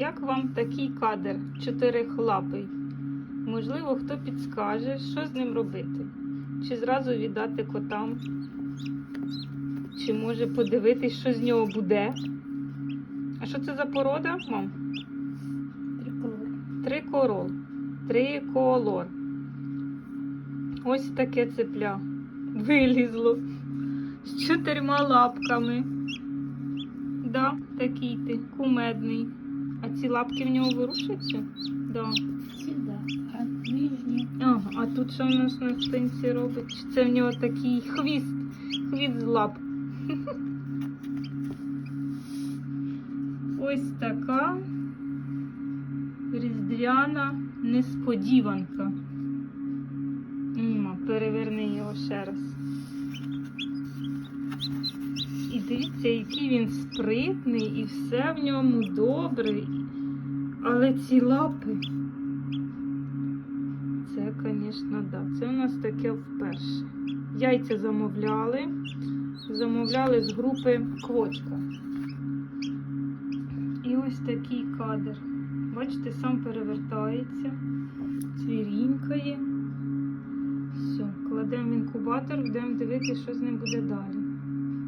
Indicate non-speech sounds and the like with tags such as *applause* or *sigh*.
як вам такий кадр чотирихлапий? Можливо, хто підскаже, що з ним робити? Чи зразу віддати котам? Чи може подивитись, що з нього буде? А що це за порода, мам? Триколор. Трикорол. Триколор. Ось таке цепля. Вилізло. З чотирма лапками. Да, такий ти, кумедний. А ці лапки в нього ворушаться? Да. Всегда. А нижний. Ага, а тут що в нас на спинці робить? Чи це в нього такий хвіст? Хвіст з лап. *laughs* Ось така різдвяна несподіванка. Переверни його ще раз. Дивіться, який він спритний, і все в ньому добре. Але ці лапи. Це, звісно, да. Це у нас таке вперше. Яйця замовляли. Замовляли з групи Квочка. І ось такий кадр. Бачите, сам перевертається, цвірінькає. Все, кладемо інкубатор, будемо дивитися, що з ним буде далі.